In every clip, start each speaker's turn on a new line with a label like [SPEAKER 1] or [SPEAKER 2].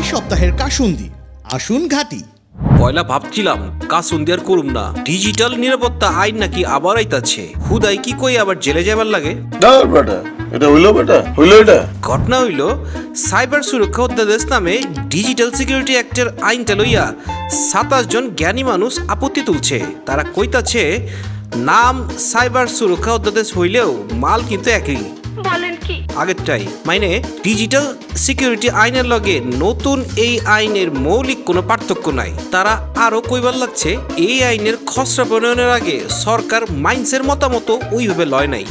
[SPEAKER 1] এই সপ্তাহের কাসুন্দি। আসুন ঘাটি।
[SPEAKER 2] পয়লা ভাবছিলাম কাসুন আর করুম না। ডিজিটাল নিরাপত্তা আইন নাকি আবার আইতাছে? হুদাই কি কই আবার জেলে যাবার লাগে?
[SPEAKER 3] না এটা হইল বেটা হইল এটা।
[SPEAKER 2] ঘটনা হইল সাইবার সুরক্ষা অধ্যাদেশ নামে ডিজিটাল সিকিউরিটি অ্যাক্টের আইনটা লইয়া সাতাশ জন জ্ঞানী মানুষ আপত্তি তুলছে। তারা কইতাছে নাম সাইবার সুরক্ষা অধ্যাদেশ হইলেও মাল কিন্তু একই।
[SPEAKER 4] বলেন
[SPEAKER 2] আগেরটাই। মানে ডিজিটাল সিকিউরিটি আইনের লগে নতুন এই আইনের মৌলিক কোনো পার্থক্য নাই। তারা আরও কইবার লাগছে এই আইনের খসড়া প্রণয়নের আগে সরকার মাইন্সের মতামত ওইভাবে লয় নাই।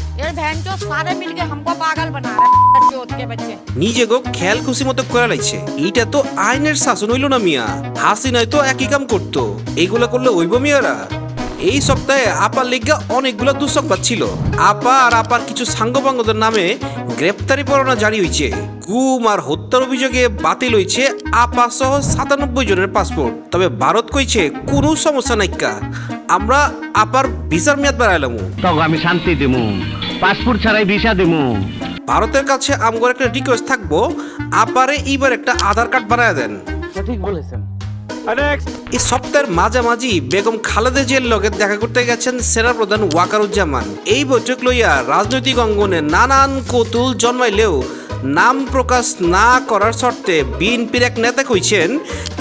[SPEAKER 2] নিজে গো খেয়াল খুশি মতো করে লাইছে এইটা তো আইনের শাসন হইল না মিয়া। হাসিনায় তো একই কাম করতো এইগুলা করলে ওইব মিয়ারা এই সপ্তাহে আপার লিগা অনেকগুলো দুঃসংবাদ ছিল। আপা আর আপার কিছু সাঙ্গপাঙ্গদের নামে গ্রেপ্তারি পরোয়ানা জারি হয়েছে। গুম আর হত্যার অভিযোগে বাতিল হয়েছে আপা সহ সাতানব্বই জনের পাসপোর্ট। তবে ভারত কইছে কোনো সমস্যা নাইকা আমরা আপার ভিসার মেয়াদ বাড়াইলাম।
[SPEAKER 5] তখন আমি শান্তি দিমু। পাসপোর্ট ছাড়াই ভিসা দিমু।
[SPEAKER 2] ভারতের কাছে আমগর একটা রিকোয়েস্ট থাকব আপারে এইবার একটা আধার কার্ড বানায় দেন। এই সপ্তাহের মাঝামাঝি বেগম খালেদা জিয়ার লগে দেখা করতে গেছেন সেনাপ্রধান ওয়াকারুজ্জামান। এই বৈঠক লইয়া রাজনৈতিক অঙ্গনে নানান কৌতুল জন্মাইলেও নাম প্রকাশ না করার শর্তে বিএনপির এক নেতা কইছেন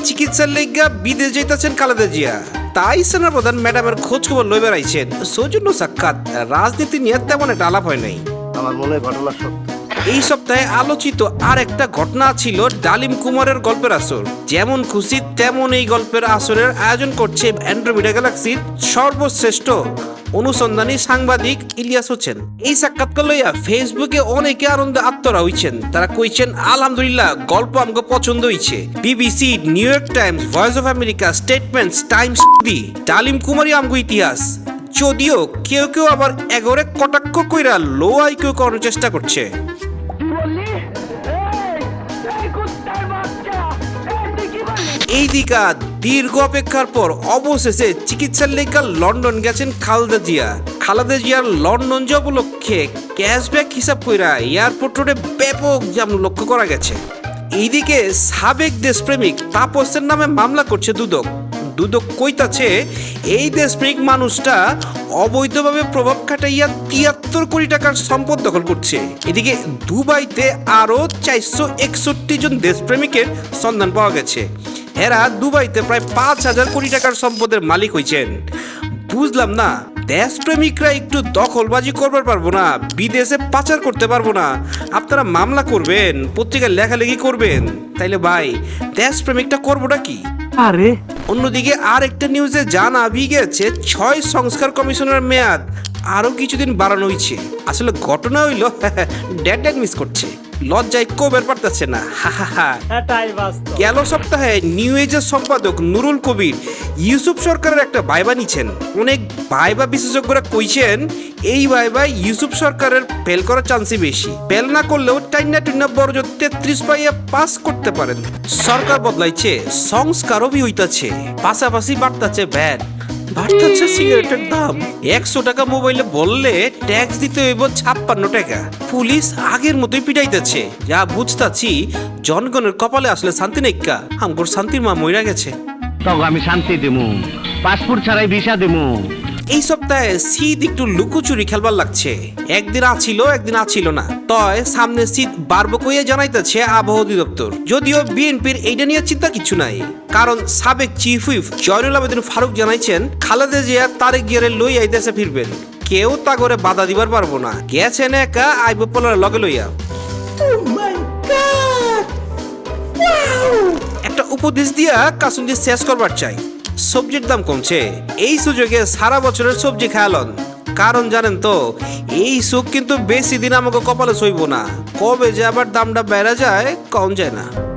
[SPEAKER 2] চিকিৎসার লেগা বিদেশ যাইতেছেন খালেদা জিয়া। তাই সেনাপ্রধান ম্যাডামের খোঁজ খবর লই বেড়াইছেন সৌজন্য সাক্ষাৎ। রাজনীতি নিয়ে তেমন একটা আলাপ হয় নাই।
[SPEAKER 3] আমার মনে ঘটনা সত্য।
[SPEAKER 2] এই সপ্তাহে আলোচিত আর একটা ঘটনা ছিল ডালিম কুমারের গল্পের আসর। যেমন খুশি, তেমন এই গল্পের আসরের আয়োজন করছে অ্যান্ড্রোমিডা গ্যালাক্সির সর্বশ্রেষ্ঠ অনুসন্ধানী সাংবাদিক ইলিয়াস হোসেন। এই সাক্ষাৎকার লইয়া ফেসবুকে অনেকে আনন্দে আত্মরা হইছেন। তারা কইছেন, আলহামদুলিল্লাহ, গল্প আমাকে পছন্দ হইছে। BBC, New York Times, Voice of America, Statements, Times, the, ডালিম কুমারী আমগো ইতিহাস। যদিও কেউ কেউ আবার এগরে কটাক্ষ কইরা লো আইকিউ করার চেষ্টা করছে। এই দিকা দীর্ঘ অপেক্ষার পর অবশেষে চিকিৎসার লেখা লন্ডন গেছেন খালেদা জিয়া। খালেদা জিয়ার লন্ডন যাওয়া উপলক্ষে ক্যাশব্যাক হিসাব কইরা এয়ারপোর্ট রোডে ব্যাপক জাম লক্ষ্য করা গেছে। এইদিকে সাবেক দেশপ্রেমিক তাপসের নামে মামলা করছে দুদক। দুদক কইতাছে, এই দেশপ্রেমিক মানুষটা অবৈধভাবে প্রভাব খাটাইয়া তিয়াত্তর কোটি টাকার সম্পদ দখল করছে। এদিকে দুবাইতে আরও চারশো একষট্টি জন দেশপ্রেমিকের সন্ধান পাওয়া গেছে। এরা দুবাইতে প্রায় পাঁচ হাজার কোটি টাকার সম্পদের মালিক হয়েছেন বুঝলাম না দেশপ্রেমিকরা একটু দখলবাজি করবার পারব না বিদেশে পাচার করতে পারব না। আপনারা মামলা করবেন পত্রিকায় লেখালেখি করবেন। তাইলে ভাই দেশ দেশপ্রেমিকটা করবোটা কি?
[SPEAKER 5] আরে।
[SPEAKER 2] অন্যদিকে আর একটা নিউজে জানা গেছে ছয় সংস্কার কমিশনের মেয়াদ আরও কিছুদিন বাড়ানো হয়েছে আসলে ঘটনা হইল ড্যাড ড্যাড মিস করছে। লজ্জায় কবের পারতেছে না। হা হা হা। গেল সপ্তাহে নিউ এজের সম্পাদক নুরুল কবির ইউসুফ সরকারের একটা ভাইবা নিছেন। অনেক ভাইবা বিশেষজ্ঞরা কইছেন এই ভাইবা ইউসুফ সরকারের ফেল করার চান্সই বেশি। ফেল না করলেও টাইনা টুইনা বড় তেত্রিশ পাইয়া পাস করতে পারেন। সরকার বদলাইছে সংস্কারও বি হইতাছে পাশাপাশি বাড়তাছে ভ্যাট বাড়তাছে সিগারেটের দাম। একশো টাকা মোবাইলে বললে ট্যাক্স দিতে হইব ছাপ্পান্ন টাকা। পুলিশ আগের মতোই পিটাইতেছে। যা বুঝতাছি, জনগণের কপালে আসলে শান্তি নেইকা আমগোর শান্তির মা মইরা গেছে।
[SPEAKER 5] তখন আমি শান্তি দিমু। পাসপোর্ট ছাড়াই ভিসা দিমু।
[SPEAKER 2] এই সপ্তাহে শীত একটু লুকোচুরি খেলবার লাগছে। একদিন আছিল একদিন আছিল না। তয় সামনে শীত বাড়বো কইয়া জানাইতেছে আবহাওয়া অধিদপ্তর। যদিও বিএনপির এইটা নিয়ে চিন্তা কিছু নাই। কারণ সাবেক চিফ হুইপ জয়নুল আবেদিন ফারুক জানাইছেন খালেদা জিয়া তারেক গিয়ারে লই আইতেছে ফিরবেন। কেউ তা করে বাধা দিবার পারব না। গেছেন একা আইব পোলার লগে লইয়া। একটা উপদেশ দিয়া কাসুন্দি শেষ করবার চাই। সবজির দাম কমছে। এই সুযোগে সারা বছরের সবজি খেয়ালন। কারণ জানেন তো, এই সুখ কিন্তু বেশি দিন আমাকে কপালে সইব না। কবে যে আবার দামটা বেড়া যায়, কম যায় না।